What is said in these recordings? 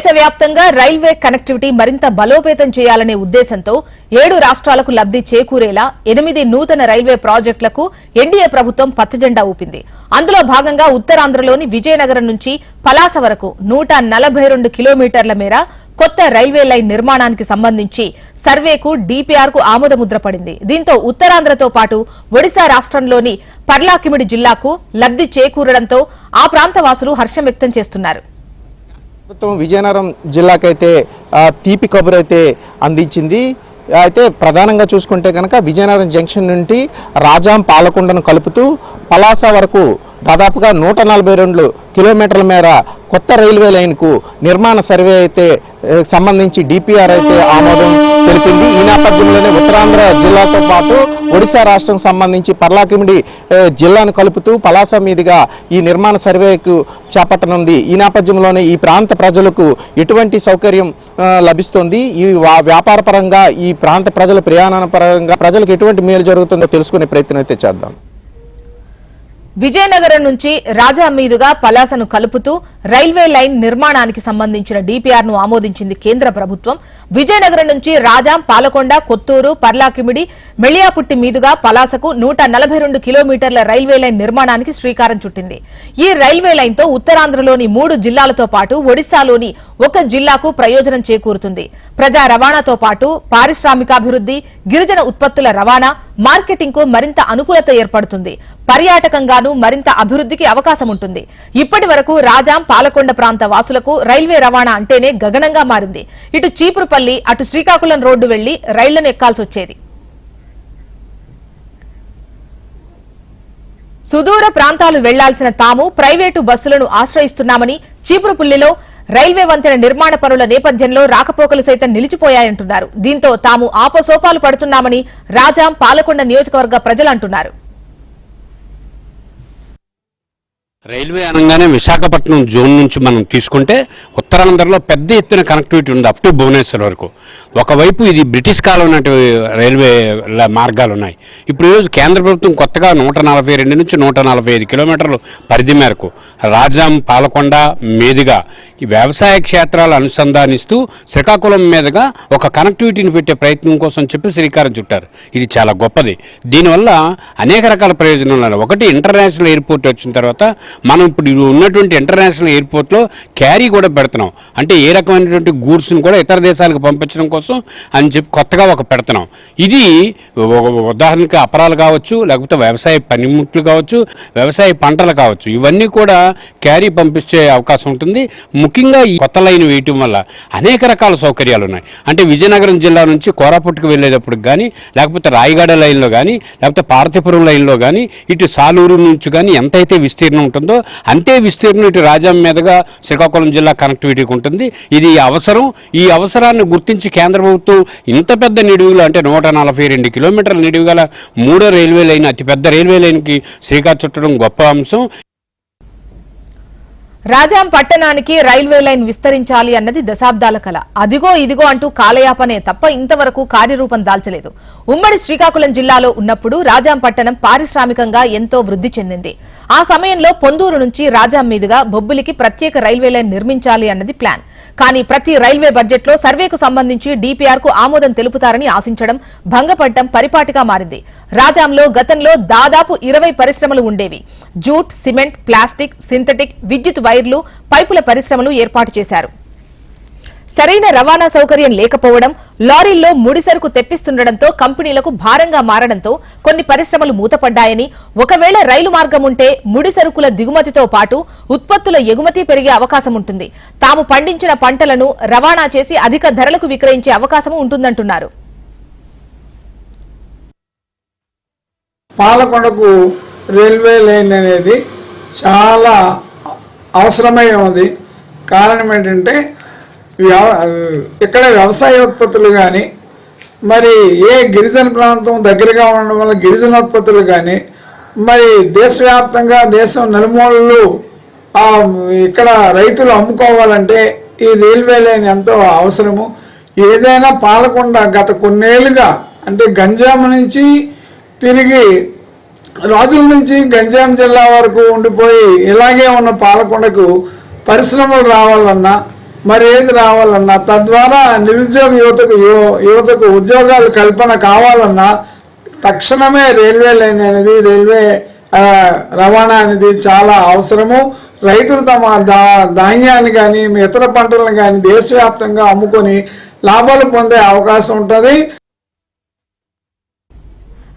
దేశవ్యాప్తంగా railway connectivity మరింత బలోపేతం చేయాలనే ఉద్దేశంతో ఏడు రాష్ట్రాలకు లబ్ధి చేకూరేలా ఎనిమిది నూతన రైల్వే ప్రాజెక్టులకు ఎన్డీఏ ప్రభుత్వం పచ్చజెండా ఊపింది. అందులో భాగంగా ఉత్తరాంధ్రలోని విజయనగరం నుంచి పలాస వరకు నూట నలభై రెండు కిలోమీటర్ల మేర కొత్త రైల్వే లైన్ నిర్మాణానికి సంబంధించి సర్వేకు డీపీఆర్కు ఆమోదముద్ర పడింది. దీంతో ఉత్తరాంధ్రతో పాటు ఒడిశా రాష్ట్రంలోని పర్లాకిమిడి జిల్లాకు లబ్ధి చేకూరడంతో ఆ ప్రాంత వాసులు హర్షం వ్యక్తం చేస్తున్నారు. ప్రభుత్వం విజయనగరం జిల్లాకైతే తీపి కబురు అయితే అందించింది. అయితే ప్రధానంగా చూసుకుంటే కనుక విజయనగరం జంక్షన్ నుండి రాజాం పాలకొండను కలుపుతూ పలాస వరకు దాదాపుగా నూట నలభై రెండు కిలోమీటర్ల మేర కొత్త రైల్వే లైన్కు నిర్మాణ సర్వే అయితే సంబంధించి డిపిఆర్ అయితే ఆమోదం తెలిపింది. ఈ నేపథ్యంలోనే ఉత్తరాంధ్ర జిల్లాతో పాటు ఒడిశా రాష్ట్రం సంబంధించి పర్లాకిమిడి జిల్లాను కలుపుతూ పలాస మీదుగా ఈ నిర్మాణ సర్వేకు చేపట్టనుంది. ఈ నేపథ్యంలోనే ఈ ప్రాంత ప్రజలకు ఎటువంటి సౌకర్యం లభిస్తుంది? ఈ వ్యాపార పరంగా ఈ ప్రాంత ప్రజల ప్రయాణ పరంగా ప్రజలకు ఎటువంటి మేలు జరుగుతుందో తెలుసుకునే ప్రయత్నం అయితే చేద్దాం. విజయనగరం నుంచి రాజా మీదుగా పలాసను కలుపుతూ రైల్వే లైన్ నిర్మాణానికి సంబంధించిన డీపీఆర్ను ఆమోదించింది కేంద్ర ప్రభుత్వం. విజయనగరం నుంచి రాజాం పాలకొండ కొత్తూరు పర్లాకిమిడి మెళియాపుట్టి మీదుగా పలాసకు నూట నలభై రెండు కిలోమీటర్ల రైల్వే లైన్ నిర్మాణానికి శ్రీకారం చుట్టింది. ఈ రైల్వే లైన్తో ఉత్తరాంధ్రలోని మూడు జిల్లాలతో పాటు ఒడిశాలోని ఒక జిల్లాకు ప్రయోజనం చేకూరుతుంది. ప్రజా రవాణాతో పాటు పారిశ్రామికాభివృద్ధి గిరిజన ఉత్పత్తుల రవాణా మార్కెటింగ్కు మరింత అనుకూలత ఏర్పడుతుంది. పర్యాటకంగాను మరింత అభివృద్ధికి అవకాశం ఉంటుంది. ఇప్పటి వరకు రాజాం పాలకొండ ప్రాంత వాసులకు రైల్వే రవాణా అంటేనే గగనంగా మారింది. ఇటు చీపురుపల్లి అటు శ్రీకాకుళం రోడ్డు వెళ్ళి రైళ్ళను ఎక్కాల్సి వచ్చేది. సుదూర ప్రాంతాలు వెళ్ళాల్సిన తాము ప్రైవేటు బస్సులను ఆశ్రయిస్తున్నామని చీపురుపుల్లిలో రైల్వే వంతెన నిర్మాణ పనుల నేపథ్యంలో రాకపోకలు సైతం నిలిచిపోయాయంటున్నారు. దీంతో తాము ఆపసోపాలు పడుతున్నామని రాజాం పాలకొండ నియోజకవర్గ ప్రజలు అంటున్నారు రైల్వే అనగానే విశాఖపట్నం జోన్ నుంచి మనం తీసుకుంటే ఉత్తరాంధ్రలో పెద్ద ఎత్తున కనెక్టివిటీ ఉంది అప్ టు భువనేశ్వర్ వరకు. ఒకవైపు ఇది బ్రిటిష్ కాలం నాటి రైల్వే మార్గాలు ఉన్నాయి. ఇప్పుడు ఈరోజు కేంద్ర ప్రభుత్వం కొత్తగా నూట నలభై రెండు నుంచి నూట నలభై ఐదు కిలోమీటర్లు పరిధి మేరకు రాజాం పాలకొండ మీదుగా ఈ వ్యవసాయ క్షేత్రాలు అనుసంధానిస్తూ శ్రీకాకుళం మీదుగా ఒక కనెక్టివిటీని పెట్టే ప్రయత్నం కోసం చెప్పి శ్రీకారం చుట్టారు. ఇది చాలా గొప్పది. దీనివల్ల అనేక రకాల ప్రయోజనాలు ఉన్నాయి. ఒకటి ఇంటర్నేషనల్ ఎయిర్పోర్ట్ వచ్చిన తర్వాత మనం ఇప్పుడు ఉన్నటువంటి ఇంటర్నేషనల్ ఎయిర్పోర్ట్లో క్యారీ కూడా పెడుతున్నాం. అంటే ఏ రకమైనటువంటి గూడ్స్ని కూడా ఇతర దేశాలకు పంపించడం కోసం అని చెప్పి కొత్తగా ఒక పెడుతున్నాం. ఇది ఉదాహరణకి అపరాలు కావచ్చు లేకపోతే వ్యవసాయ పనిముట్లు కావచ్చు వ్యవసాయ పంటలు కావచ్చు ఇవన్నీ కూడా క్యారీ పంపించే అవకాశం ఉంటుంది. ముఖ్యంగా ఈ కొత్త లైన్ వేయటం వల్ల అనేక రకాల సౌకర్యాలు ఉన్నాయి. అంటే విజయనగరం జిల్లా నుంచి కోరాపుట్టుకు వెళ్ళేటప్పుడు కానీ లేకపోతే రాయగడ లైన్లో కానీ లేకపోతే పార్థిపురం లైన్లో కానీ ఇటు సాలూరు నుంచి కానీ ఎంతైతే విస్తీర్ణం ఉంటుందో అంతే విస్తీర్ణం ఇటు రాజాం మీదుగా శ్రీకాకుళం జిల్లా కనెక్టివిటీకి ఉంటుంది. ఇది అవసరం. ఈ అవసరాన్ని గుర్తించి కేంద్ర ప్రభుత్వం ఇంత పెద్ద నిడువులు అంటే నూట నలభై రెండు కిలోమీటర్ల నిడివి గల మూడో రైల్వే లైన్ అతిపెద్ద రైల్వే లైన్కి శ్రీకారం చుట్టడం గొప్ప అంశం. రాజాం పట్టణానికి రైల్వే లైన్ విస్తరించాలి అన్నది దశాబ్దాల కల. అదిగో ఇదిగో అంటూ కాలయాపనే తప్ప ఇంతవరకు కార్యరూపం దాల్చలేదు. ఉమ్మడి శ్రీకాకుళం జిల్లాలో ఉన్నప్పుడు రాజాం పట్టణం పారిశ్రామికంగా ఎంతో వృద్ధి చెందింది. ఆ సమయంలో పొందూరు నుంచి రాజాం మీదుగా బొబ్బులికి ప్రత్యేక రైల్వే లైన్ నిర్మించాలి అన్నది ప్లాన్. కానీ ప్రతి రైల్వే బడ్జెట్లో సర్వేకు సంబంధించి డీపీఆర్కు ఆమోదం తెలుపుతారని ఆశించడం భంగపడ్డం పరిపాటిగా మారింది. రాజాంలో గతంలో దాదాపు ఇరవై పరిశ్రమలు ఉండేవి. జూట్ సిమెంట్ ప్లాస్టిక్ సింథటిక్ విద్యుత్ వైర్లు పైపుల పరిశ్రమలు ఏర్పాటు చేశారు. సరైన రవాణా సౌకర్యం లేకపోవడం లారీల్లో ముడి సరుకు తెప్పిస్తుండటంతో కంపెనీలకు భారంగా మారడంతో కొన్ని పరిశ్రమలు మూతపడ్డాయని ఒకవేళ రైలు మార్గం ఉంటే ముడి సరుకుల దిగుమతితో పాటు ఉత్పత్తుల ఎగుమతి పెరిగే అవకాశం ఉంటుంది. తాము పండించిన పంటలను రవాణా చేసి అధిక ధరలకు విక్రయించే అవకాశం ఉంటుందంటున్నారు. పాలకొండకు రైల్వే లైన్ అనేది చాలా అవసరమై ఉంది కారణం ఏంటంటే ఇక్కడ వ్యవసాయ ఉత్పత్తులు కానీ మరి ఏ గిరిజన ప్రాంతం దగ్గరగా ఉండడం వల్ల గిరిజన ఉత్పత్తులు కానీ మరి దేశవ్యాప్తంగా దేశం నలుమూలలు ఇక్కడ రైతులు అమ్ముకోవాలంటే ఈ రైల్వే లైన్ ఎంతో అవసరము. ఏదైనా పాలకొండ గత కొన్నేళ్ళుగా అంటే గంజాం నుంచి తిరిగి రాజుల నుంచి గంజాం జిల్లా వరకు ఉండిపోయి ఇలాగే ఉన్న పాలకొండకు పరిశ్రమలు రావాలన్నా మరి ఏది రావాలన్నా తద్వారా నిరుద్యోగ యువతకు యువతకు ఉద్యోగాలు కల్పన కావాలన్నా తక్షణమే రైల్వే లైన్ అనేది రైల్వే రవాణా అనేది చాలా అవసరము. రైతులు తమ దా ధాన్యాన్ని కానీ ఇతర పంటలను కానీ దేశవ్యాప్తంగా అమ్ముకొని లాభాలు పొందే అవకాశం ఉంటుంది.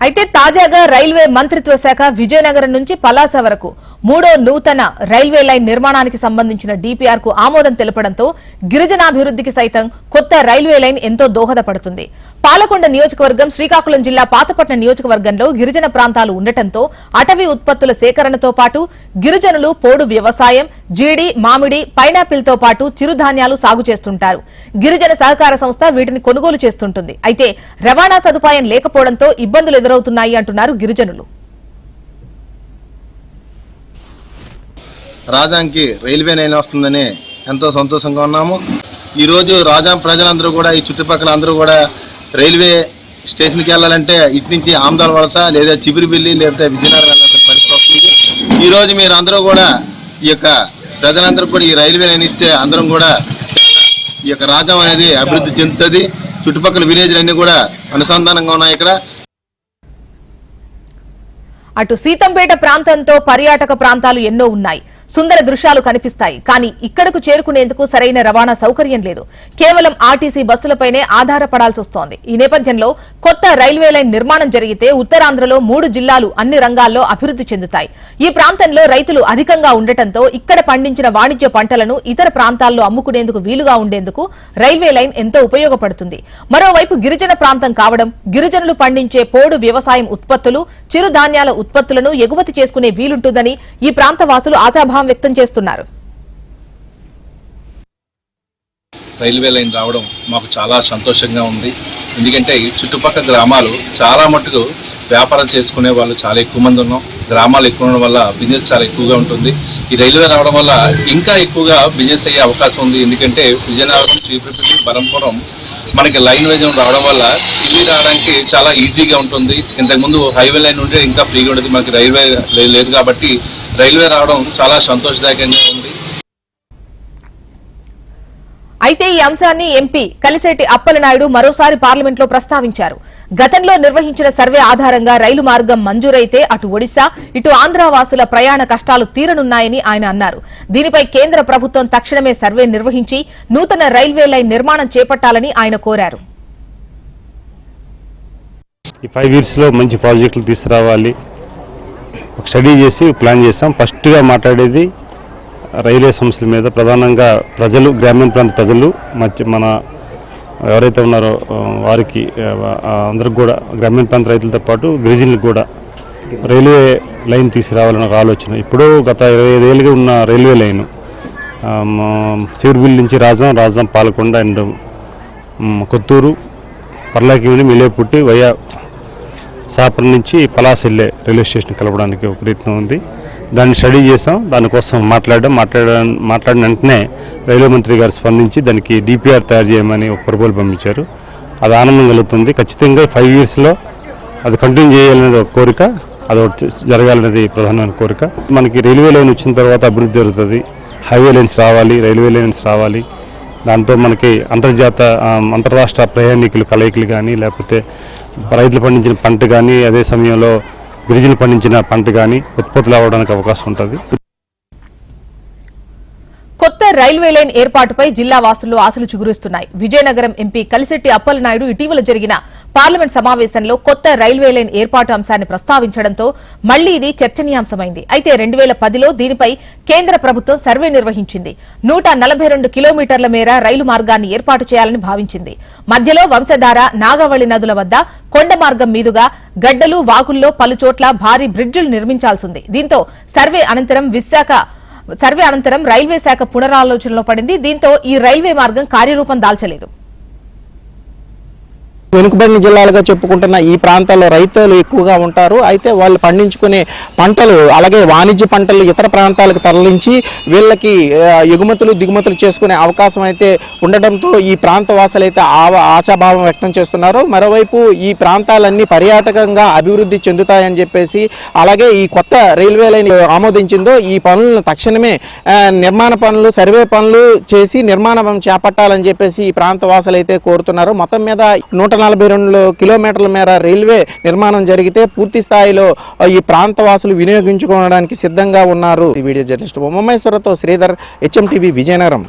అయితే తాజాగా రైల్వే మంత్రిత్వ శాఖ విజయనగరం నుంచి పలాస వరకు మూడో నూతన రైల్వే లైన్ నిర్మాణానికి సంబంధించిన డిపిఆర్కు ఆమోదం తెలపడంతో గిరిజనాభివృద్ధికి సైతం కొత్త రైల్వే లైన్ ఎంతో దోహదపడుతుంది. పాలకొండ నియోజకవర్గం శ్రీకాకుళం జిల్లా పాతపట్నం నియోజకవర్గంలో గిరిజన ప్రాంతాలు ఉండటంతో అటవీ ఉత్పత్తుల సేకరణతో పాటు గిరిజనులు పోడు వ్యవసాయం జీడి మామిడి పైనాపిల్తో పాటు చిరుధాన్యాలు సాగు చేస్తుంటారు. గిరిజన సహకార సంస్థ వీటిని కొనుగోలు చేస్తుంటుంది. అయితే రవాణా సదుపాయం లేకపోవడంతో ఇబ్బందులు ఎదురవుతున్నాయి అంటున్నారు గిరిజనులు. రాజాంకి రైల్వే లైన్ వస్తుందని ఎంతో సంతోషంగా ఉన్నాము. ఈరోజు రాజాం ప్రజలందరూ కూడా ఈ చుట్టుపక్కల అందరూ కూడా రైల్వే స్టేషన్కి వెళ్ళాలంటే ఇటు నుంచి ఆమదాల వలస లేదా చిబిరిబిల్లి లేదా విజయనగరం వెళ్ళాల్సిన పరిస్థితి వస్తుంది. ఈరోజు మీరు అందరూ కూడా ఈ యొక్క ప్రజలందరూ కూడా ఈ రైల్వే లైన్ ఇస్తే అందరం కూడా ఈ యొక్క రాజ్యం అనేది అభివృద్ధి చెందుతుంది. చుట్టుపక్కల విలేజ్లన్నీ కూడా అనుసంధానంగా ఉన్నాయి ఇక్కడ. అటు సీతంపేట ప్రాంతంతో పర్యాటక ప్రాంతాలు ఎన్నో ఉన్నాయి. సుందర దృశ్యాలు కనిపిస్తాయి. కానీ ఇక్కడకు చేరుకునేందుకు సరైన రవాణా సౌకర్యం లేదు. కేవలం ఆర్టీసీ బస్సులపైనే ఆధారపడాల్సి వస్తోంది. ఈ నేపథ్యంలో కొత్త రైల్వే లైన్ నిర్మాణం జరిగితే ఉత్తరాంధ్రలో మూడు జిల్లాలు అన్ని రంగాల్లో అభివృద్ధి చెందుతాయి. ఈ ప్రాంతంలో రైతులు అధికంగా ఉండటంతో ఇక్కడ పండించిన వాణిజ్య పంటలను ఇతర ప్రాంతాల్లో అమ్ముకునేందుకు వీలుగా ఉండేందుకు రైల్వే లైన్ ఎంతో ఉపయోగపడుతుంది. మరోవైపు గిరిజన ప్రాంతం కావడం గిరిజనులు పండించే పోడు వ్యవసాయం ఉత్పత్తులు చిరుధాన్యాల ఉత్పత్తులను ఎగుమతి చేసుకునే వీలుంటుందని ఈ ప్రాంత వాసులు ఆశాభావం వ్యక్తం చేస్తున్నారు. రైల్వే లైన్ రావడం మాకు చాలా సంతోషంగా ఉంది. ఎందుకంటే చుట్టుపక్కల గ్రామాలు చాలా మటుకు వ్యాపారం చేసుకునే వాళ్ళు చాలా ఎక్కువ మంది ఉన్నాం. గ్రామాలు ఎక్కువ ఉండడం వల్ల బిజినెస్ చాలా ఎక్కువగా ఉంటుంది. ఈ రైల్వే రావడం వల్ల ఇంకా ఎక్కువగా బిజినెస్ అయ్యే అవకాశం ఉంది. ఎందుకంటే విజయనగరం శ్రీపతి బరంపురం మనకి లైన్ వైజ్ రావడం వల్ల ఢిల్లీ రావడానికి చాలా ఈజీగా ఉంటుంది. ఇంతకుముందు హైవే లైన్ ఉంటే ఇంకా ఫ్రీగా ఉంటుంది మనకి రైల్వే లే- లేదు కాబట్టి రైల్వే రావడం చాలా సంతోషదాయకంగా ఉంది. అయితే ఈ అంశాన్ని ఎంపీ కలిశెట్టి అప్పలనాయుడు మరోసారి పార్లమెంట్లో ప్రస్తావించారు. గతంలో నిర్వహించిన సర్వే ఆధారంగా రైలు మార్గం మంజూరైతే అటు ఒడిశా ఇటు ఆంధ్ర వాసుల ప్రయాణ కష్టాలు తీరనున్నాయని ఆయన అన్నారు. దీనిపై కేంద్ర ప్రభుత్వం తక్షణమే సర్వే నిర్వహించి నూతన రైల్వే లైన్ నిర్మాణం చేపట్టాలని ఆయన కోరారు. ఈ ఫైవ్ ఇయర్స్లో మంచి ప్రాజెక్టులు తీసుకురావాలి. ఒక స్టడీ చేసి ప్లాన్ చేస్తాం ఫస్ట్గా మాట్లాడేది రైల్వే సమస్యల మీద ప్రధానంగా ప్రజలు గ్రామీణ ప్రాంత ప్రజలు మధ్య మన ఎవరైతే ఉన్నారో వారికి అందరికి కూడా గ్రామీణ ప్రాంత రైతులతో పాటు గిరిజనులకు కూడా రైల్వే లైన్ తీసుకురావాలని ఒక ఆలోచన. ఇప్పుడు గత ఇరవై ఐదేళ్ళుగా ఉన్న రైల్వే లైన్ చిరుబిల్ నుంచి Rajam Rajam Palakonda and Kotturu Parlakhemundi via సాపర్ నుంచి పలాస్ వెళ్ళే రైల్వే స్టేషన్ కలపడానికి ఒక ప్రయత్నం ఉంది. దాన్ని స్టడీ చేసాం. దానికోసం మాట్లాడడం మాట్లాడ మాట్లాడిన వెంటనే రైల్వే మంత్రి గారు స్పందించి దానికి డిపిఆర్ తయారు చేయమని ఒక ప్రపోజల్ పంపించారు. అది ఆనందం కలుగుతుంది. ఖచ్చితంగా ఫైవ్ ఇయర్స్లో అది కంటిన్యూ చేయాలనేది ఒక కోరిక అది ఒకటి జరగాలనేది ప్రధానమైన కోరిక. మనకి రైల్వే లైన్ వచ్చిన తర్వాత అభివృద్ధి జరుగుతుంది. హైవే లైన్స్ రావాలి రైల్వే లైన్స్ రావాలి. దాంతో మనకి అంతర్జాత అంతర్రాష్ట్ర ప్రయాణికులు కలయికలు కానీ లేకపోతే రైతులు పండించిన పంట కానీ అదే సమయంలో గిరిజనులు పండించిన పంట కానీ ఉత్పత్తులు అవ్వడానికి అవకాశం ఉంటుంది. కొత్త రైల్వే లైన్ ఏర్పాటుపై జిల్లా వాసులు ఆశలు చిగురిస్తున్నాయి. విజయనగరం ఎంపీ కలిశెట్టి అప్పలనాయుడు ఇటీవల జరిగిన పార్లమెంట్ సమావేశంలో కొత్త రైల్వే లైన్ ఏర్పాటు అంశాన్ని ప్రస్తావించడంతో మళ్ళీ ఇది చర్చనీయాంశమైంది. అయితే రెండు వేల పదిలో దీనిపై కేంద్ర ప్రభుత్వం సర్వే నిర్వహించింది. నూట నలభై రెండు కిలోమీటర్ల మేర రైలు మార్గాన్ని ఏర్పాటు చేయాలని భావించింది. మధ్యలో వంశధార నాగవళి నదుల వద్ద కొండ మార్గం మీదుగా గడ్డలు వాగుల్లో పలుచోట్ల భారీ బ్రిడ్జిలు నిర్మించాల్సింది దీంతో సర్వే అనంతరం విశాఖ సర్వే అనంతరం రైల్వే శాఖ పునరాలోచనలో పడింది. దీంతో ఈ రైల్వే మార్గం కార్యరూపం దాల్చలేదు. వెనుకబడిన జిల్లాలుగా చెప్పుకుంటున్న ఈ ప్రాంతాల్లో రైతులు ఎక్కువగా ఉంటారు. అయితే వాళ్ళు పండించుకునే పంటలు అలాగే వాణిజ్య పంటలు ఇతర ప్రాంతాలకు తరలించి వీళ్ళకి ఎగుమతులు దిగుమతులు చేసుకునే అవకాశం అయితే ఉండడంతో ఈ ప్రాంత వాసులు అయితే ఆశాభావం వ్యక్తం చేస్తున్నారు. మరోవైపు ఈ ప్రాంతాలన్నీ పర్యాటకంగా అభివృద్ధి చెందుతాయని చెప్పేసి అలాగే ఈ కొత్త రైల్వే లైన్ ఆమోదించిందో ఈ పనులను తక్షణమే నిర్మాణ పనులు సర్వే పనులు చేసి నిర్మాణం చేపట్టాలని చెప్పేసి ఈ ప్రాంత వాసులు అయితే కోరుతున్నారు. మొత్తం మీద నూట నలభై రెండు కిలోమీటర్ల మేర రైల్వే నిర్మాణం జరిగితే పూర్తి స్థాయిలో ఈ ప్రాంత వాసులు వినియోగించుకోవడానికి సిద్ధంగా ఉన్నారు. ఈ వీడియో జర్నలిస్ట్ ఉమమేశ్వరతో శ్రీధర్ హెచ్ఎం టీవీ విజయనగరం.